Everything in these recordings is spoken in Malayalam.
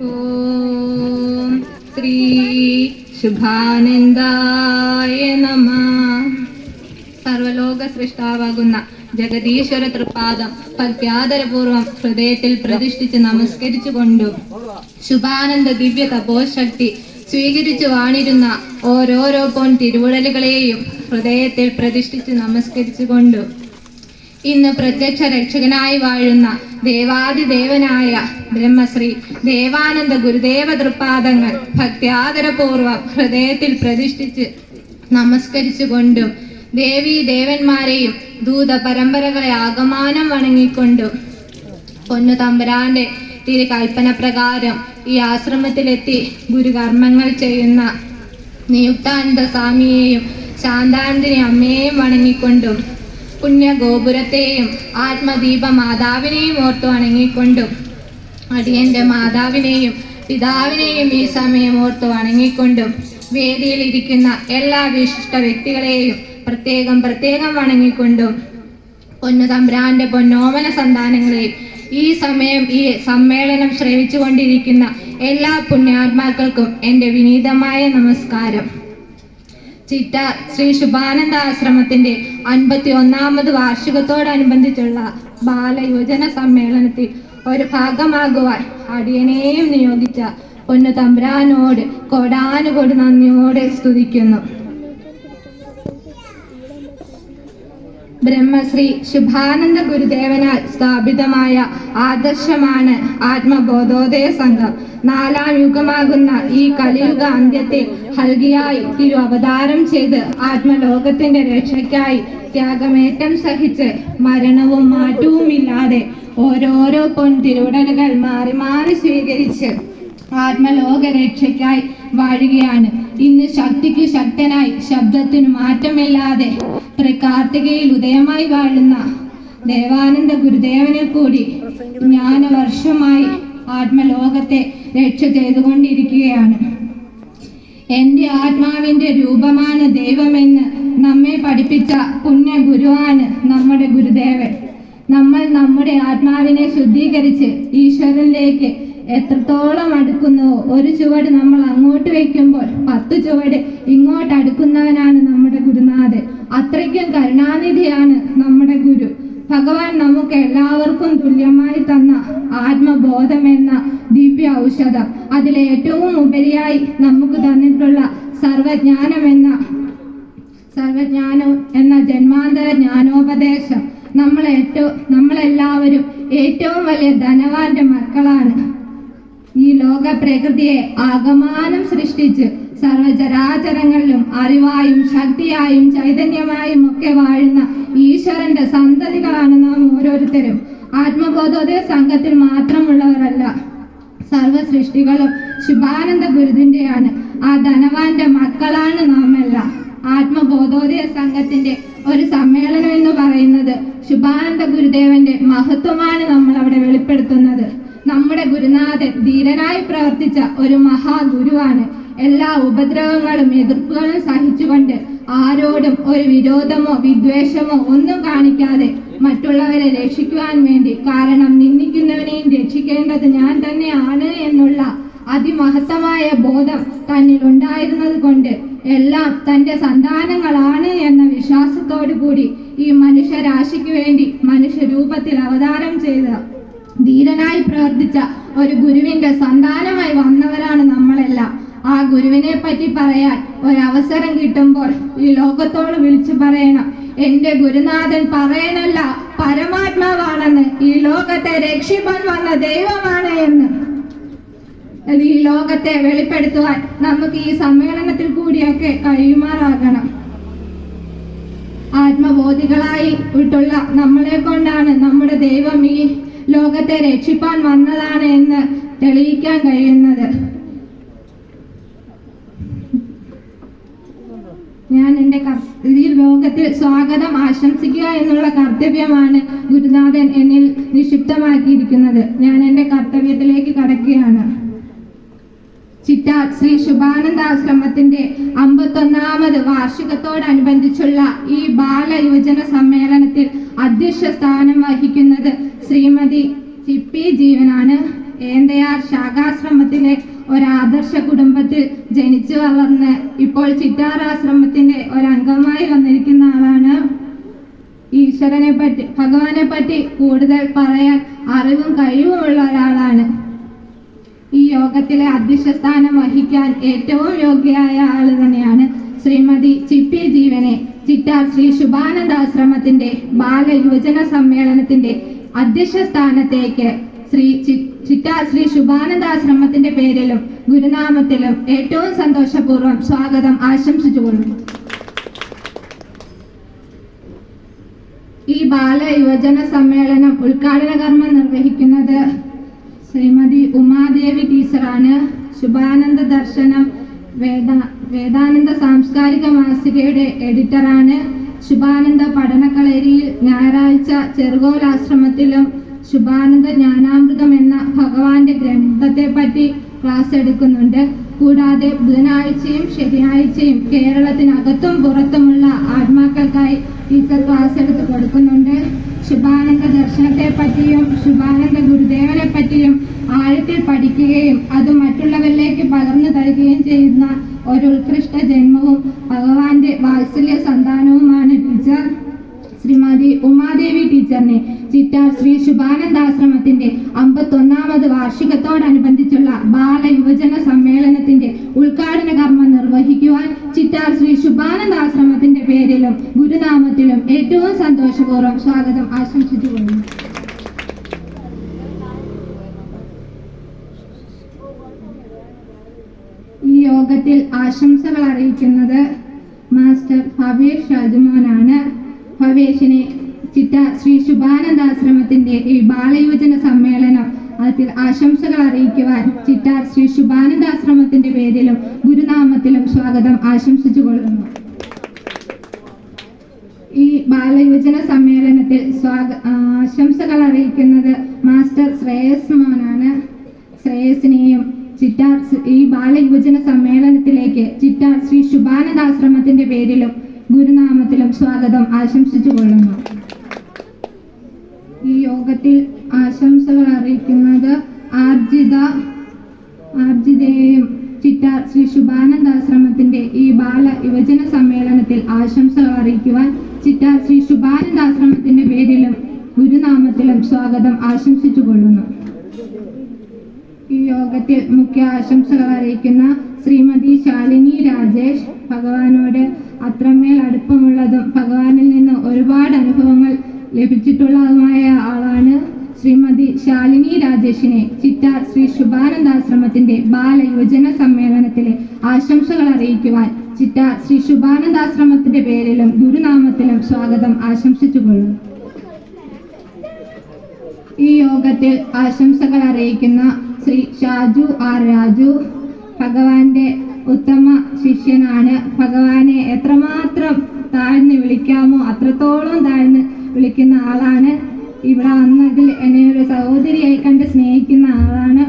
ഓം ശ്രീ ശുഭാനന്ദായ നമ സർവലോക സൃഷ്ടാവാകുന്ന ജഗദീശ്വര തൃപാദം പ്രത്യാദരപൂർവം ഹൃദയത്തിൽ പ്രതിഷ്ഠിച്ച് നമസ്കരിച്ചുകൊണ്ടു ശുഭാനന്ദ ദിവ്യ തപോശക്തി സ്വീകരിച്ചു വാണിരുന്ന ഓരോരോ പോൺ തിരുവുടലുകളെയും ഹൃദയത്തിൽ പ്രതിഷ്ഠിച്ച് നമസ്കരിച്ചുകൊണ്ടു ഇന്ന് പ്രത്യക്ഷ രക്ഷകനായി വാഴുന്ന ദേവാദിദേവനായ ബ്രഹ്മശ്രീ. ദേവാനന്ദ ഗുരുദേവ തൃപാദങ്ങൾ ഭക്ത്യാദരപൂർവം ഹൃദയത്തിൽ പ്രതിഷ്ഠിച്ച് നമസ്കരിച്ചുകൊണ്ടും ദേവി ദേവന്മാരെയും ദൂത പരമ്പരകളെ ആകമാനം വണങ്ങിക്കൊണ്ടും പൊന്നു തമ്പുരാന്റെ തിരുകൽപ്പന പ്രകാരം ഈ ആശ്രമത്തിലെത്തി ഗുരുകർമ്മങ്ങൾ ചെയ്യുന്ന നിയുക്താനന്ദ സ്വാമിയെയും ശാന്താനന്ദിനി അമ്മയെയും വണങ്ങിക്കൊണ്ടും പുണ്യഗോപുരത്തെയും ആത്മദീപ മാതാവിനെയും ഓർത്തു വണങ്ങിക്കൊണ്ടും അടിയന്റെ മാതാവിനെയും പിതാവിനെയും ഈ സമയം ഓർത്ത് വണങ്ങിക്കൊണ്ടും വേദിയിൽ ഇരിക്കുന്ന എല്ലാ വിശിഷ്ട വ്യക്തികളെയും പ്രത്യേകം പ്രത്യേകം വണങ്ങിക്കൊണ്ടും പൊന്നു തമ്പ്രാന്റെ പൊന്നോമന സന്താനങ്ങളെയും ഈ സമയം ഈ സമ്മേളനം ശ്രവിച്ചുകൊണ്ടിരിക്കുന്ന എല്ലാ പുണ്യാത്മാക്കൾക്കും എന്റെ വിനീതമായ നമസ്കാരം. ചിറ്റ ശ്രീ ശുഭാനന്ദ ആശ്രമത്തിന്റെ അൻപത്തി ഒന്നാമത് വാർഷികത്തോടനുബന്ധിച്ചുള്ള ബാലയോജന സമ്മേളനത്തിൽ ഒരു ഭാഗമാകുവാൻ അടിയനെയും നിയോഗിച്ച പൊന്നു തമ്പ്രാനോട് കൊടാനുകൊടി നന്ദിയോടെ സ്തുതിക്കുന്നു. ബ്രഹ്മശ്രീ ശുഭാനന്ദ ഗുരുദേവനാൽ സ്ഥാപിതമായ ആദർശമാണ് ആത്മബോധോദയ സംഘം. നാലാം യുഗമാകുന്ന ഈ കലിയുഗ അന്ത്യത്തെ ഹൽകിയായി തിരു അവതാരം ചെയ്ത് ആത്മലോകത്തിന്റെ രക്ഷയ്ക്കായി ത്യാഗമേറ്റം സഹിച്ച് മരണവും മാറ്റവുമില്ലാതെ ഓരോരോ പൊൻ തിരുവിടലുകൾ മാറി മാറി സ്വീകരിച്ച് ആത്മലോക രക്ഷയ്ക്കായി വാഴുകയാണ്. ഇന്ന് ശക്തിക്ക് ശക്തനായി ശബ്ദത്തിനു മാറ്റമില്ലാതെ കാർത്തികയിൽ ഉദയമായി വാഴുന്ന ദേവാനന്ദ ഗുരുദേവനെ കൂടി ജ്ഞാനവർഷമായി ആത്മലോകത്തെ രക്ഷ ചെയ്തുകൊണ്ടിരിക്കുകയാണ്. എന്റെ ആത്മാവിന്റെ രൂപമാണ് ദൈവമെന്ന് നമ്മെ പഠിപ്പിച്ച പുണ്യ ഗുരുവാണ് നമ്മുടെ ഗുരുദേവൻ. നമ്മൾ നമ്മുടെ ആത്മാവിനെ ശുദ്ധീകരിച്ച് ഈശ്വരനിലേക്ക് എത്രത്തോളം അടുക്കുന്നു? ഒരു ചുവട് നമ്മൾ അങ്ങോട്ട് വയ്ക്കുമ്പോൾ പത്ത് ചുവട് ഇങ്ങോട്ട് അടുക്കുന്നവനാണ് നമ്മുടെ ഗുരുനാഥൻ. അത്രയ്ക്കും കരുണാനിധിയാണ് നമ്മുടെ ഗുരു. ഭഗവാൻ നമുക്ക് എല്ലാവർക്കും തുല്യമായി തന്ന ആത്മബോധം എന്ന ദിവ്യ ഔഷധം അതിലെ ഏറ്റവും ഉപരിയായി നമുക്ക് തന്നിട്ടുള്ള സർവജ്ഞാനം എന്ന സർവജ്ഞാനം എന്ന ജന്മാന്തര ജ്ഞാനോപദേശം നമ്മൾ ഏറ്റവും നമ്മളെല്ലാവരും ഏറ്റവും വലിയ ധനവാന്റെ മക്കളാണ്. ഈ ലോക പ്രകൃതിയെ ആകമാനം സൃഷ്ടിച്ച് സർവചരാചരങ്ങളിലും അറിവായും ശക്തിയായും ചൈതന്യമായും ഒക്കെ വാഴുന്ന ഈശ്വരന്റെ സന്തതികളാണ് നാം ഓരോരുത്തരും. ആത്മബോധോദയ സംഘത്തിൽ മാത്രമുള്ളവരല്ല സർവ സൃഷ്ടികളും ശുഭാനന്ദ ഗുരുതിന്റെയാണ് ആ ധനവാന്റെ മക്കളാണ് നാം എല്ലാം ആത്മബോധോദയ സംഘത്തിന്റെ ഒരു സമ്മേളനം എന്ന് പറയുന്നത് ശുഭാനന്ദ ഗുരുദേവന്റെ മഹത്വമാണ് നമ്മൾ അവിടെ വെളിപ്പെടുത്തുന്നത്. നമ്മുടെ ഗുരുനാഥൻ ധീരനായി പ്രവർത്തിച്ച ഒരു മഹാഗുരുവാണ്. എല്ലാ ഉപദ്രവങ്ങളും എതിർപ്പുകളും സഹിച്ചുകൊണ്ട് ആരോടും ഒരു വിരോധമോ വിദ്വേഷമോ ഒന്നും കാണിക്കാതെ മറ്റുള്ളവരെ രക്ഷിക്കുവാൻ വേണ്ടി കാരണം നിന്ദിക്കുന്നവനെയും രക്ഷിക്കേണ്ടത് ഞാൻ തന്നെയാണ് എന്നുള്ള അതിമഹത്തമായ ബോധം തന്നിൽ ഉണ്ടായിരുന്നത് കൊണ്ട് എല്ലാം തന്റെ സന്താനങ്ങളാണ് എന്ന വിശ്വാസത്തോടു കൂടി ഈ മനുഷ്യരാശിക്ക് വേണ്ടി മനുഷ്യരൂപത്തിൽ അവതാരം ചെയ്ത ധീരനായി പ്രവർത്തിച്ച ഒരു ഗുരുവിന്റെ സന്താനമായി വന്നവരാണ് നമ്മളെല്ലാം. ആ ഗുരുവിനെ പറ്റി പറയാൻ ഒരവസരം കിട്ടുമ്പോൾ ഈ ലോകത്തോട് വിളിച്ചു പറയണം. എന്റെ ഗുരുനാഥൻ പറയണല്ല പരമാത്മാവാണെന്ന്. ഈ ലോകത്തെ രക്ഷിപ്പാൻ വന്ന ദൈവമാണ് എന്ന്. ഈ ലോകത്തെ വെളിപ്പെടുത്തുവാൻ നമുക്ക് ഈ സമ്മേളനത്തിൽ കൂടിയൊക്കെ കഴിയുമാറാകണം. ആത്മബോധികളായി ഉൾട്ടുള്ള നമ്മളെ കൊണ്ടാണ് നമ്മുടെ ദൈവം ഈ ലോകത്തെ രക്ഷിപ്പാൻ വന്നതാണ് എന്ന് തെളിയിക്കാൻ കഴിയുന്നത്. ഞാൻ എന്റെ ഈ ലോകത്തിൽ സ്വാഗതം ആശംസിക്കുക എന്നുള്ള കർത്തവ്യമാണ് ഗുരുനാഥൻ എന്നിൽ നിക്ഷിപ്തമാക്കിയിരിക്കുന്നത്. ഞാൻ എന്റെ കർത്തവ്യത്തിലേക്ക് കടക്കുകയാണ്. ചിറ്റാർ ശ്രീ ശുഭാനന്ദ ആശ്രമത്തിന്റെ അമ്പത്തൊന്നാമത് വാർഷികത്തോടനുബന്ധിച്ചുള്ള ഈ ബാലയുവജന സമ്മേളനത്തിൽ അധ്യക്ഷ സ്ഥാനം വഹിക്കുന്നത് ശ്രീമതി ചിപ്പി ജീവനാണ്. ഏന്തയാർ ശാഖാശ്രമത്തിലെ ഒരാദർശ കുടുംബത്തിൽ ജനിച്ചു വളർന്ന് ഇപ്പോൾ ചിറ്റാറാശ്രമത്തിന്റെ ഒരംഗമായി വന്നിരിക്കുന്ന ആളാണ്. ഈശ്വരനെ പറ്റി ഭഗവാനെ പറ്റി കൂടുതൽ പറയാൻ അറിവും കഴിവുമുള്ള ഒരാളാണ്. ഈ യോഗത്തിലെ അധ്യക്ഷസ്ഥാനം വഹിക്കാൻ ഏറ്റവും യോഗ്യയായ ആൾ തന്നെയാണ് ശ്രീമതി ചിപ്പി ജീവനെ. ചിറ്റാർ ശ്രീ ശുഭാനന്ദാശ്രമത്തിന്റെ ബാലയുവജന സമ്മേളനത്തിന്റെ അധ്യക്ഷ സ്ഥാനത്തേക്ക് ശ്രീ ചിറ്റാ ശ്രീ ശുഭാനന്ദാശ്രമത്തിന്റെ പേരിലും ഗുരുനാമത്തിലും ഏറ്റവും സന്തോഷപൂർവം സ്വാഗതം ആശംസിച്ചുകൊള്ളുന്നു. ഈ ബാല യുവജന സമ്മേളനം ഉദ്ഘാടന കർമ്മം നിർവഹിക്കുന്നത് ശ്രീമതി ഉമാദേവി ടീച്ചറാണ്. ശുഭാനന്ദ ദർശനം വേദ വേദാനന്ദ സാംസ്കാരിക മാസികയുടെ എഡിറ്ററാണ്. ശുഭാനന്ദ പഠനക്കളരിയിൽ ഞായറാഴ്ച ചെറുകോൽ ആശ്രമത്തിലും ശുഭാനന്ദ ജ്ഞാനാമൃതം എന്ന ഭഗവാന്റെ ഗ്രന്ഥത്തെ പറ്റി ക്ലാസ് എടുക്കുന്നുണ്ട്. കൂടാതെ ബുധനാഴ്ചയും ശനിയാഴ്ചയും കേരളത്തിനകത്തും പുറത്തുമുള്ള ആത്മാക്കൾക്കായി ടീച്ചർ ക്ലാസ് എടുത്ത് കൊടുക്കുന്നുണ്ട്. ശുഭാനന്ദ ദർശനത്തെ പറ്റിയും ശുഭാനന്ദ ഗുരുദേവനെ പറ്റിയും ആഴത്തിൽ പഠിക്കുകയും അത് മറ്റുള്ളവരിലേക്ക് പകർന്നു തരികയും ചെയ്യുന്ന ഒരു ഉത്കൃഷ്ട ജന്മവും ഭഗവാന്റെ വാത്സല്യ സന്താനവുമാണ് ടീച്ചർ ശ്രീമതി ഉമാദേവി ടീച്ചറിനെ ചിറ്റാർ ശ്രീ ശുഭാനന്ദാശ്രമത്തിന്റെ അമ്പത്തൊന്നാമത് വാർഷികത്തോടനുബന്ധിച്ചുള്ള ബാലയുവജന സമ്മേളനത്തിന്റെ ഉദ്ഘാടന കർമ്മം നിർവഹിക്കുവാൻ ചിറ്റാർ ശ്രീ ശുഭാനന്ദ ആശ്രമത്തിന്റെ പേരിലും ഗുരുനാമത്തിലും ഏറ്റവും സന്തോഷപൂർവം സ്വാഗതം ആശംസിച്ചുകൊള്ളുന്നു. ഈ യോഗത്തിൽ ആശംസകൾ അറിയിക്കുന്നത് മാസ്റ്റർ ഫവേഷ് ഷാജുമോനാണ്. ഭവേഷിനെ ചിറ്റ ശ്രീ ശുഭാനന്ദാശ്രമത്തിന്റെ ഈ ബാലയുവജന സമ്മേളനം അതിൽ ആശംസകൾ അറിയിക്കുവാൻ ചിറ്റാർ ശ്രീ ശുഭാനന്ദാശ്രമത്തിന്റെ പേരിലും ഗുരുനാമത്തിലും സ്വാഗതം ആശംസിച്ചു കൊള്ളുന്നു. ഈ ബാലയുവജന സമ്മേളനത്തിൽ സ്വാഗ ആശംസകൾ അറിയിക്കുന്നത് മാസ്റ്റർ ശ്രേയസ് മോനാണ്. ശ്രേയസിനെയും ചിറ്റാർ ഈ ബാലയുവജന സമ്മേളനത്തിലേക്ക് ചിറ്റാർ ശ്രീ ശുഭാനന്ദാശ്രമത്തിന്റെ പേരിലും ഗുരുനാമത്തിലും സ്വാഗതം ആശംസിച്ചു കൊള്ളുന്നു. യോഗത്തിൽ ആശംസകൾ അറിയിക്കുന്നത് ആർജിത ആർജിതയെയും ചിറ്റാർ ശ്രീ ശുഭാനന്ദ ആശ്രമത്തിന്റെ ഈ ബാല യുവജന സമ്മേളനത്തിൽ ആശംസകൾ അറിയിക്കുവാൻ ചിറ്റാർ ശ്രീ ശുഭാനന്ദ ആശ്രമത്തിന്റെ പേരിലും ഗുരുനാമത്തിലും സ്വാഗതം ആശംസിച്ചു കൊള്ളുന്നു. ഈ യോഗത്തിൽ മുഖ്യ ആശംസകൾ അറിയിക്കുന്ന ശ്രീമതി ശാലിനി രാജേഷ് ഭഗവാനോട് അത്രമേൽ അടുപ്പമുള്ളതും ഭഗവാനിൽ നിന്ന് ഒരുപാട് അനുഭവങ്ങൾ ലഭിച്ചിട്ടുള്ളതുമായ ആളാണ് ശ്രീമതി ശാലിനി രാജേഷിനെ ചിറ്റാർ ശ്രീ ശുഭാനന്ദാശ്രമത്തിന്റെ ബാലയുവജന സമ്മേളനത്തിലെ ആശംസകൾ അറിയിക്കുവാൻ ചിറ്റാർ ശ്രീ ശുഭാനന്ദാശ്രമത്തിന്റെ പേരിലും ഗുരുനാമത്തിലും സ്വാഗതം ആശംസിച്ചുകൊള്ളും. ഈ യോഗത്തിൽ ആശംസകൾ അറിയിക്കുന്ന ശ്രീ ഷാജു ആർ രാജു ഭഗവാന്റെ ഉത്തമ ശിഷ്യനാണ്. ഭഗവാനെ എത്രമാത്രം താഴ്ന്ന് വിളിക്കാമോ അത്രത്തോളം താഴ്ന്ന് വിളിക്കുന്ന ആളാണ്. ഇവിടെ വന്നതിൽ എന്നെ ഒരു സഹോദരിയായി കണ്ട് സ്നേഹിക്കുന്ന ആളാണ്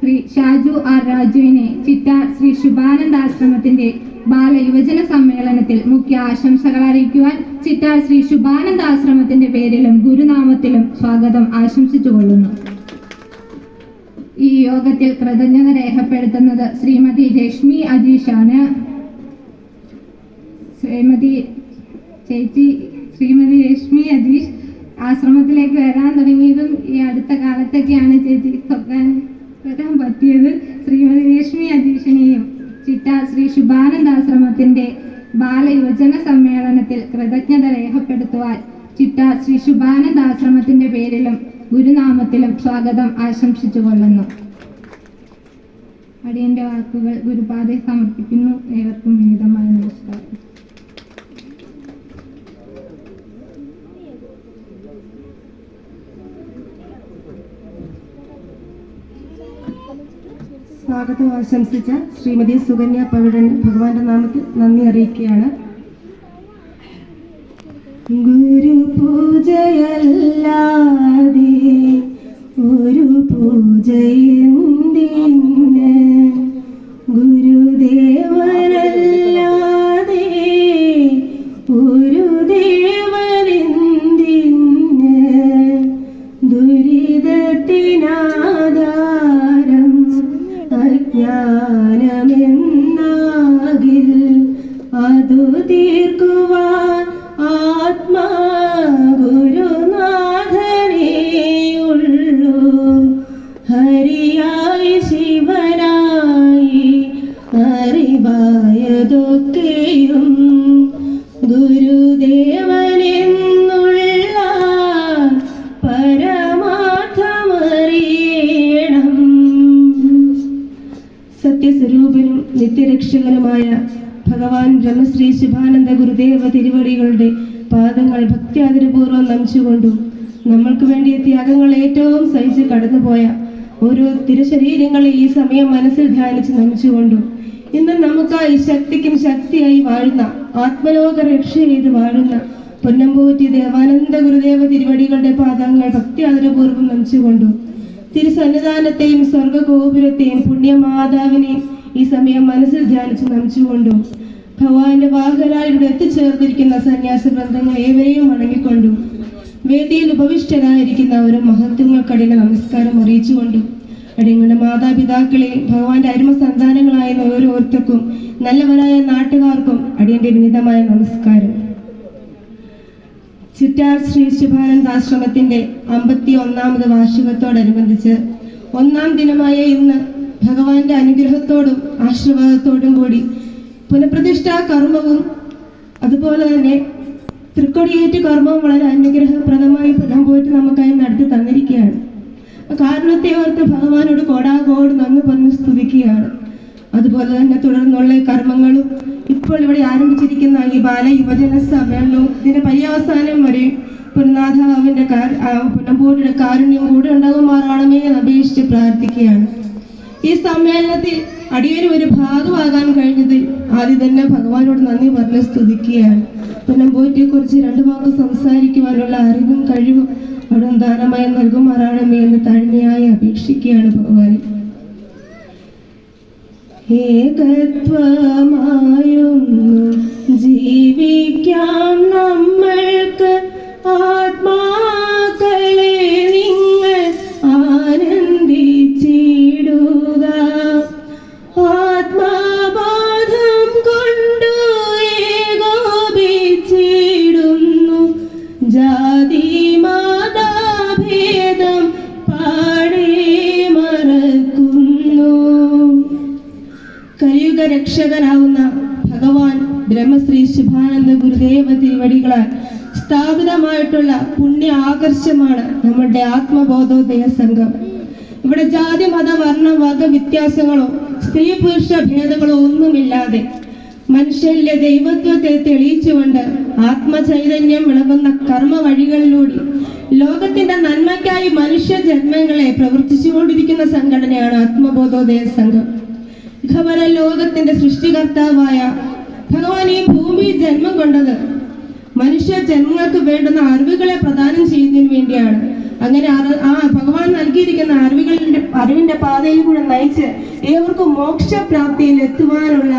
ശ്രീ ഷാജു ആർ രാജുവിനെ. ചിറ്റാർ ശ്രീ ശുഭാനന്ദ ആശ്രമത്തിന്റെ ബാല യുവജന സമ്മേളനത്തിൽ മുഖ്യ ആശംസകൾ അറിയിക്കുവാൻ ചിറ്റാർ ശ്രീ ശുഭാനന്ദ ആശ്രമത്തിന്റെ പേരിലും ഗുരുനാമത്തിലും സ്വാഗതം ആശംസിച്ചു കൊള്ളുന്നു ഈ യോഗത്തിൽ കൃതജ്ഞത രേഖപ്പെടുത്തുന്നത് ശ്രീമതി രശ്മി അജീഷാണ്. ശ്രീമതി ചേച്ചി ശ്രീമതി രശ്മി അജീഷ് ആശ്രമത്തിലേക്ക് വരാൻ തുടങ്ങിയതും ഈ അടുത്ത കാലത്തൊക്കെയാണ് ചേച്ചി സ്വപ്നം വരാൻ പറ്റിയത്. ശ്രീമതി രശ്മി അജീഷിനെയും ചിട്ട ശ്രീ ശുഭാനന്ദ ആശ്രമത്തിന്റെ ബാലയുവജന സമ്മേളനത്തിൽ കൃതജ്ഞത രേഖപ്പെടുത്തുവാൻ ചിട്ട ശ്രീ ശുഭാനന്ദ ആശ്രമത്തിന്റെ പേരിലും ഗുരുനാമത്തിലും സ്വാഗതം ആശംസിച്ചു കൊള്ളുന്നു. അടിയന്റെ വാക്കുകൾ ഗുരുപാതെ സമർപ്പിക്കുന്നു. ഏവർക്കും വിനീതമായ നമസ്കാരം. സ്വാഗതം ആശംസിച്ച ശ്രീമതി സുകന്യ പവിഴൻ ഭഗവാന്റെ നാമത്തിൽ നന്ദി അറിയിക്കുകയാണ്. ഗുരു പൂജയല്ലാതെ ഒരു പൂജയെന്തിന് നിത്യരക്ഷകനുമായ ഭഗവാൻ ബ്രഹ്മശ്രീ ശിവാനന്ദ ഗുരുദേവ തിരുവടികളുടെ പാദങ്ങൾ ഭക്തിയാദരപൂർവം നമിച്ചുകൊണ്ടും നമ്മൾക്ക് വേണ്ടിയ ത്യാഗങ്ങൾ ഏറ്റവും സഹിച്ച് കടന്നുപോയ ഓരോ തിരുശരീരങ്ങളെ ഈ സമയം മനസ്സിൽ ധ്യാനിച്ച് നമിച്ചുകൊണ്ടും ഇന്ന് നമുക്ക് നമുക്കായി ശക്തിക്കും ശക്തിയായി വാഴുന്ന ആത്മലോക രക്ഷ ചെയ്ത് വാഴുന്ന പൊന്നമ്പൂറ്റി ദേവാനന്ദ ഗുരുദേവ തിരുവടികളുടെ പാദങ്ങൾ ഭക്തി ഭക്തിയാദരപൂർവം നമിച്ചുകൊണ്ടും തിരുസന്നിധാനത്തെയും സ്വർഗഗോപുരത്തെയും പുണ്യമാതാവിനെയും ഈ സമയം മനസ്സിൽ ധ്യാനിച്ച് നമിച്ചുകൊണ്ടും ഭഗവാന്റെ ഇവിടെ എത്തിച്ചേർന്നിരിക്കുന്ന സന്യാസ ബന്ധങ്ങൾ ഏവരെയും വണങ്ങിക്കൊണ്ടും വേദിയിൽ ഉപവിഷ്ടനായിരിക്കുന്ന ഒരു മഹത്വങ്ങൾക്കടിയുടെ നമസ്കാരം അറിയിച്ചുകൊണ്ടും അടിയങ്ങളുടെ മാതാപിതാക്കളെ ഭഗവാന്റെ അരുമ സന്താനങ്ങളായ ഓരോരുത്തർക്കും നല്ലവരായ നാട്ടുകാർക്കും അടിയന്റെ വിനിതമായ നമസ്കാരം. ചിറ്റാർ ശ്രീ ശിവാനന്ദാശ്രമത്തിന്റെ അമ്പത്തി ഒന്നാമത് വാർഷികത്തോടനുബന്ധിച്ച് ഒന്നാം ദിനമായ ഇന്ന് ഭഗവാന്റെ അനുഗ്രഹത്തോടും ആശീർവാദത്തോടും കൂടി പുനഃപ്രതിഷ്ഠാ കർമ്മവും അതുപോലെ തന്നെ തൃക്കൊടിയേറ്റ് കർമ്മവും വളരെ അനുഗ്രഹപ്രദമായി പോയിട്ട് നമുക്കായി നടത്തി തന്നിരിക്കുകയാണ്. കാരണത്തെ ഓർത്ത് ഭഗവാനോട് കോടാകോട് നന്ദി പറഞ്ഞ് സ്തുതിക്കുകയാണ്. അതുപോലെ തന്നെ തുടർന്നുള്ള കർമ്മങ്ങളും ഇപ്പോൾ ഇവിടെ ആരംഭിച്ചിരിക്കുന്ന ഈ ബാല യുവജന സമ്മേളനവും ഇതിന്റെ പര്യവസാനം വരെ പുനനാഥാവിന്റെ പുനമ്പോടിയുടെ കാരുണ്യം കൂടെ ഉണ്ടാകുമാറാണമേ എന്ന് അപേക്ഷിച്ച് പ്രാർത്ഥിക്കുകയാണ്. ഈ സമ്മേളനത്തിൽ അടിയൊരു ഒരു ഭാഗമാകാൻ കഴിഞ്ഞത് ആദ്യം തന്നെ ഭഗവാനോട് നന്ദി പറഞ്ഞ് സ്തുതിക്കുകയാണ്. പുനമ്പോറ്റിയെ കുറിച്ച് രണ്ടു വാക്ക് സംസാരിക്കുവാനുള്ള അറിവും കഴിവും അവിടെ ദാനമായി നൽകുമാറാണമേ എന്ന് താഴ്മയായി അപേക്ഷിക്കുകയാണ് ഭഗവാൻ. ഏകത്വമായൊന്നു ജീവിക്കാം നമ്മൾക്ക് ആത്മാക്കളെ രക്ഷകനാവുന്ന ഭഗവാൻ ബ്രഹ്മശ്രീ ശുഭാനന്ദ ഗുരുദേവ തിരുവടികളാൽ സ്ഥാപിതമായിട്ടുള്ള പുണ്യ ആകർഷമാണ് നമ്മുടെ ആത്മബോധോദയ സംഘം. ഇവിടെ ജാതി മത വർണ വർഗ വ്യത്യാസങ്ങളോ സ്ത്രീ പുരുഷ ഭേദങ്ങളോ ഒന്നുമില്ലാതെ മനുഷ്യരിലെ ദൈവത്വത്തെ തെളിയിച്ചുകൊണ്ട് ആത്മചൈതന്യം വിളകുന്ന കർമ്മ വഴികളിലൂടെ ലോകത്തിന്റെ നന്മയ്ക്കായി മനുഷ്യ ജന്മങ്ങളെ പ്രവർത്തിച്ചുകൊണ്ടിരിക്കുന്ന സംഘടനയാണ് ആത്മബോധോദയ സംഘം. ഖബര ലോകത്തിന്റെ സൃഷ്ടികർത്താവായ ഭഗവാൻ ഈ ഭൂമി ജന്മം കൊണ്ടത് മനുഷ്യ ജന്മങ്ങൾക്ക് വേണ്ടുന്ന അറിവുകളെ പ്രദാനം ചെയ്യുന്നതിന് വേണ്ടിയാണ്. അങ്ങനെ ആ ഭഗവാൻ നൽകിയിരിക്കുന്ന അറിവുകളുടെ അറിവിന്റെ പാതയിൽ കൂടെ നയിച്ച് ഏവർക്കും മോക്ഷപ്രാപ്തിയിൽ എത്തുവാനുള്ള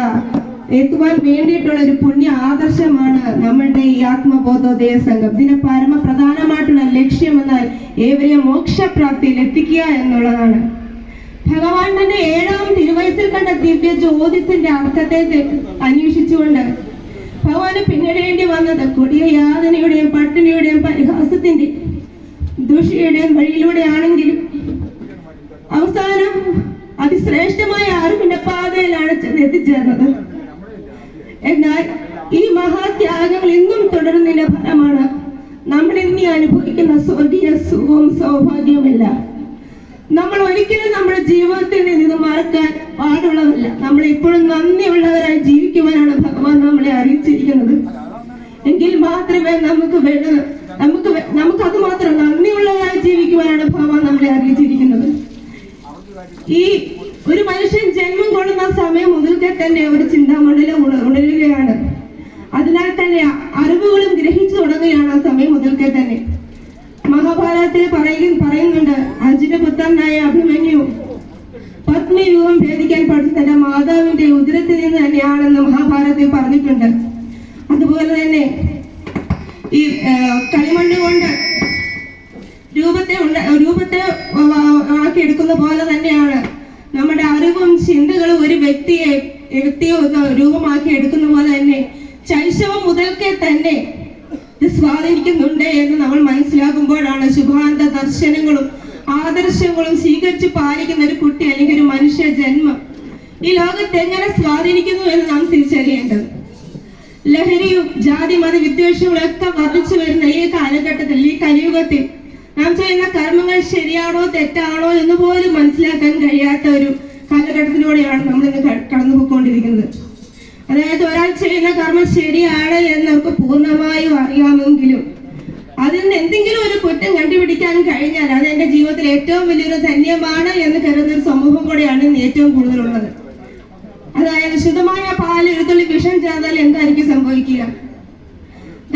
എത്തുവാൻ വേണ്ടിയിട്ടുള്ള ഒരു പുണ്യ ആദർശമാണ് നമ്മളുടെ ഈ ആത്മബോധോദയ സംഘം. ഇതിന്റെ പരമപ്രധാനമായിട്ടുള്ള ലക്ഷ്യമെന്നാൽ ഏവരെയും മോക്ഷപ്രാപ്തിയിൽ എത്തിക്കുക എന്നുള്ളതാണ്. ഭഗവാൻ തന്നെ ഏഴാം തിരുവയസ്സിൽ കണ്ട ദിവ്യ ജ്യോതിസിന്റെ അർത്ഥത്തെ അന്വേഷിച്ചുകൊണ്ട് ഭഗവാന് പിന്നിടേണ്ടി വന്നത് കൊടിയ യാതനയുടെയും പട്ടിണിയുടെയും പരിഹാസത്തിന്റെ ദുഷിയുടെയും വഴിയിലൂടെയാണെങ്കിലും അവസാനം അതിശ്രേഷ്ഠമായ അറിവിന്റെ പാതയിലാണ് എത്തിച്ചേർന്നത്. എന്നാൽ ഈ മഹാത്യാഗങ്ങൾ ഇന്നും തുടരുന്നതിന്റെ ഫലമാണ് നമ്മൾ ഇനി അനുഭവിക്കുന്ന സ്വർഗീയ സുഖവും സൗഭാഗ്യവുമില്ല. ഒരിക്കലും നമ്മുടെ ജീവിതത്തിൽ നിന്ന് ഇത് മറക്കാൻ പാടുള്ളതല്ല. നമ്മൾ ഇപ്പോഴും നന്ദിയുള്ളവരായി ജീവിക്കുവാനാണ് ഭഗവാൻ നമ്മളെ അറിയിച്ചിരിക്കുന്നത്. എങ്കിൽ മാത്രമേ നമുക്ക് വേണ്ട നമുക്ക് നമുക്ക് അത് മാത്രം നന്ദിയുള്ളവരായി ജീവിക്കുവാനാണ് ഭഗവാൻ നമ്മളെ അറിയിച്ചിരിക്കുന്നത്. ഈ ഒരു മനുഷ്യൻ ജന്മം കൊള്ളുന്ന സമയം മുതൽക്കെ തന്നെ ഒരു ചിന്താമണ്ഡലം ഉണ- ഉണരുകയാണ്. അതിനാൽ തന്നെ അറിവുകളും ഗ്രഹിച്ചു തുടങ്ങുകയാണ് ആ സമയം മുതൽക്കെ തന്നെ. മഹാഭാരതത്തിൽ പറയും പറയുന്നുണ്ട് അർജുന പുത്രനായ അഭിമന്യു പത്നി രൂപം ഭേദിക്കാൻ പഠിച്ച തന്റെ മാതാവിന്റെ ഉദരത്തിൽ നിന്ന് തന്നെയാണെന്ന് മഹാഭാരതത്തിൽ പറഞ്ഞിട്ടുണ്ട്. അതുപോലെ തന്നെ ഈ കളിമണ്ണ് കൊണ്ട് രൂപത്തെ രൂപത്തെ എടുക്കുന്ന പോലെ തന്നെയാണ് നമ്മുടെ അറിവും ചിന്തകളും ഒരു വ്യക്തിയെ വ്യക്തിയെ രൂപമാക്കി എടുക്കുന്ന പോലെ തന്നെ ശൈശവം മുതൽക്കേ തന്നെ സ്വാധീനിക്കുന്നുണ്ട് എന്ന് നമ്മൾ മനസ്സിലാക്കുമ്പോഴാണ് ശുഭാന്ത ദർശനങ്ങളും ആദർശങ്ങളും സ്വീകരിച്ച് പാലിക്കുന്ന ഒരു കുട്ടി അല്ലെങ്കിൽ ഒരു മനുഷ്യ ജന്മം. ഈ ലോകത്തെ എങ്ങനെ സ്വാധീനിക്കുന്നു എന്ന് നാം തിരിച്ചറിയേണ്ടത്. ലഹരിയും ജാതി മത വിദ്വേഷങ്ങളും ഒക്കെ വർദ്ധിച്ചു വരുന്ന ഈ കാലഘട്ടത്തിൽ ഈ കലിയുഗത്തിൽ നാം ചെയ്യുന്ന കർമ്മങ്ങൾ ശരിയാണോ തെറ്റാണോ എന്ന് പോലും മനസ്സിലാക്കാൻ കഴിയാത്ത ഒരു കാലഘട്ടത്തിലൂടെയാണ് നമ്മൾ ഇന്ന് കടന്നു കടന്നുപോയിക്കൊണ്ടിരിക്കുന്നത്. അതായത് ഒരാൾ ചെയ്യുന്ന കർമ്മം ശരിയാണ് എന്ന് നമുക്ക് പൂർണമായും അറിയാമെങ്കിലും അതിൽ നിന്ന് എന്തെങ്കിലും ഒരു കുറ്റം കണ്ടുപിടിക്കാൻ കഴിഞ്ഞാൽ അത് എന്റെ ജീവിതത്തിൽ ഏറ്റവും വലിയൊരു ധന്യമാണ് എന്ന് കരുതുന്ന ഒരു സമൂഹം കൂടെയാണ് ഇന്ന് ഏറ്റവും കൂടുതലുള്ളത്. അതായത് ശുദ്ധമായ പാൽ ഒരു വിഷം ചേർന്നാൽ എന്തായിരിക്കും സംഭവിക്കുക?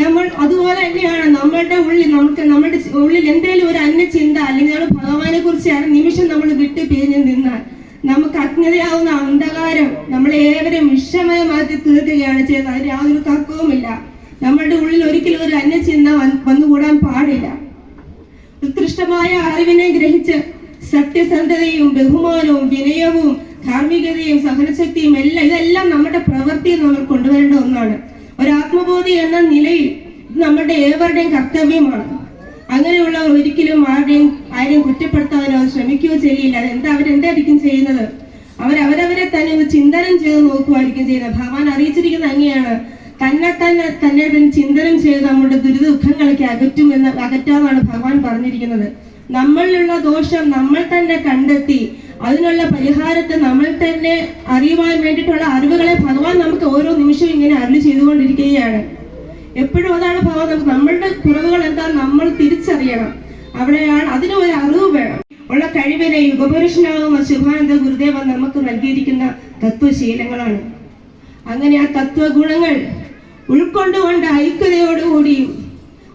നമ്മൾ അതുപോലെ തന്നെയാണ് നമ്മളുടെ ഉള്ളിൽ നമുക്ക് നമ്മുടെ ഉള്ളിൽ എന്തെങ്കിലും ഒരു അന്യ ചിന്ത അല്ലെങ്കിൽ ഭഗവാനെ കുറിച്ച് നിമിഷം നമ്മൾ വിട്ടു പിരിഞ്ഞ് നിന്നാൽ നമുക്ക് അജ്ഞതയാവുന്ന അന്ധകാരം നമ്മളെ ഏവരും വിഷമയമാക്കി തീർക്കുകയാണ് ചെയ്യുന്നത് അതിന് യാതൊരു തർക്കവുമില്ല. നമ്മളുടെ ഉള്ളിൽ ഒരിക്കലും ഒരു അന്യചിന്ത വന്ന് വന്നുകൂടാൻ പാടില്ല. ഉത്കൃഷ്ടമായ അറിവിനെ ഗ്രഹിച്ച് സത്യസന്ധതയും ബഹുമാനവും വിനയവും ധാർമ്മികതയും സഹനശക്തിയും എല്ലാം ഇതെല്ലാം നമ്മുടെ പ്രവൃത്തിയിൽ നമ്മൾ കൊണ്ടുവരേണ്ട ഒന്നാണ്. ഒരാത്മബോധി എന്ന നിലയിൽ നമ്മുടെ ഏവരുടെയും കർത്തവ്യമാണ്. അങ്ങനെയുള്ളവർ ഒരിക്കലും ആരെയും ആരെയും കുറ്റപ്പെടുത്താനോ ശ്രമിക്കുകയോ ചെയ്യില്ല. എന്താ അവരെന്തായിരിക്കും ചെയ്യുന്നത്? അവരവരവരെ അവരവരെ തന്നെ ഒന്ന് ചിന്തനം ചെയ്ത് നോക്കുമായിരിക്കും ചെയ്യുന്നത്. ഭഗവാൻ അറിയിച്ചിരിക്കുന്ന അങ്ങനെയാണ്. തന്നെ തന്നെ തന്നെ തന്നെ ചിന്തനം ചെയ്ത് നമ്മുടെ ദുരിത ദുഃഖങ്ങളൊക്കെ അകറ്റുമെന്ന് അകറ്റാന്നാണ് ഭഗവാൻ പറഞ്ഞിരിക്കുന്നത്. നമ്മളിലുള്ള ദോഷം നമ്മൾ തന്നെ കണ്ടെത്തി അതിനുള്ള പരിഹാരത്തെ നമ്മൾ തന്നെ അറിയുവാൻ വേണ്ടിയിട്ടുള്ള അറിവുകളെ ഭഗവാൻ നമുക്ക് ഓരോ നിമിഷവും ഇങ്ങനെ അരുളി ചെയ്തുകൊണ്ടിരിക്കുകയാണ്. എപ്പോഴും അതാണ് ഭാവം. നമ്മളുടെ കുറവുകൾ എന്താ നമ്മൾ തിരിച്ചറിയണം. അവിടെയാണ് അതിന് ഒരു അറിവ് വേണം. ഉള്ള കഴിവിനെ ഉപപുരുഷനാകുന്ന ശുഭാനന്ദ ഗുരുദേവൻ നമുക്ക് നൽകിയിരിക്കുന്ന തത്വശീലങ്ങളാണ്. അങ്ങനെ ആ തത്വഗുണങ്ങൾ ഉൾക്കൊണ്ടുകൊണ്ട് ഐക്യതയോടുകൂടിയും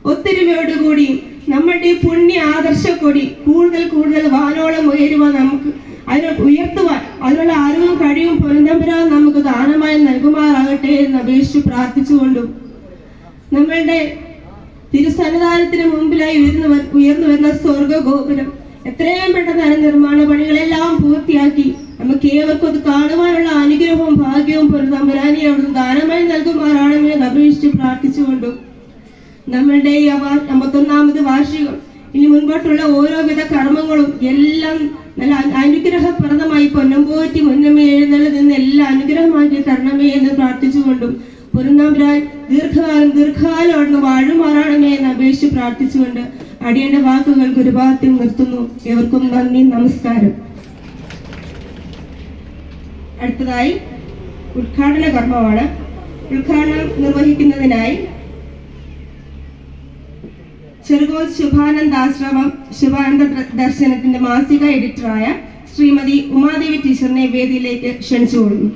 ഒത്തൊരുമയോടുകൂടിയും നമ്മളുടെ പുണ്യ ആദർശക്കൊടി കൂടുതൽ കൂടുതൽ വാനോളം ഉയരുവാൻ നമുക്ക് അതിനെ ഉയർത്തുവാൻ അതിനുള്ള അറിവും കഴിവും പൊരുന്തമ്പരാൻ നമുക്ക് ദാനമായി നൽകുമാറാകട്ടെ എന്ന് അപേക്ഷിച്ച് പ്രാർത്ഥിച്ചുകൊണ്ടും നമ്മളുടെ തിരുസന്നിധാനത്തിന് മുമ്പിലായി ഉയർന്നു ഉയർന്നു വരുന്ന സ്വർഗ ഗോപുരം എത്രയും പെട്ടെന്ന് നിർമ്മാണ പണികളെല്ലാം പൂർത്തിയാക്കി നമുക്ക് ഏവർക്കും അത് കാണുവാനുള്ള അനുഗ്രഹവും ഭാഗ്യവും പൊരുതമ്പരാനി അവിടുന്ന് ദാനമായി നൽകുമാറാണെന്ന് അപേക്ഷിച്ച് പ്രാർത്ഥിച്ചുകൊണ്ടും നമ്മളുടെ ഈ അവാ- അമ്പത്തൊന്നാമത് വാർഷികം ഇനി മുൻപോട്ടുള്ള ഓരോവിധ കർമ്മങ്ങളും എല്ലാം നല്ല അനുഗ്രഹപ്രദമായി പൊന്നമ്പോറ്റി മുന്നമേ എഴുന്നള്ളിൽ നിന്ന് എല്ലാം അനുഗ്രഹമാക്കി തരണമേ എന്ന് പ്രാർത്ഥിച്ചുകൊണ്ടും പൊരുന്നാമ്പരാൻ ദീർഘകാലം ദീർഘകാലം അവിടുന്ന് വാഴുമാറാണമേ എന്ന് അപേക്ഷിച്ച് പ്രാർത്ഥിച്ചുകൊണ്ട് അടിയന്റെ വാക്കുകൾ ഗുരുഭാഗത്തിൽ നിർത്തുന്നു. ഏവർക്കും നന്ദി നമസ്കാരം. അടുത്തതായി ഉദ്ഘാടന കർമ്മമാണ്. ഉദ്ഘാടനം നിർവഹിക്കുന്നതിനായി ചെറുകോൽ ശുഭാനന്ദാശ്രമം ശുഭാനന്ദ ദർശനത്തിന്റെ മാസിക എഡിറ്ററായ ശ്രീമതി ഉമാദേവി ടീച്ചറിനെ വേദിയിലേക്ക് ക്ഷണിച്ചുകൊള്ളുന്നു.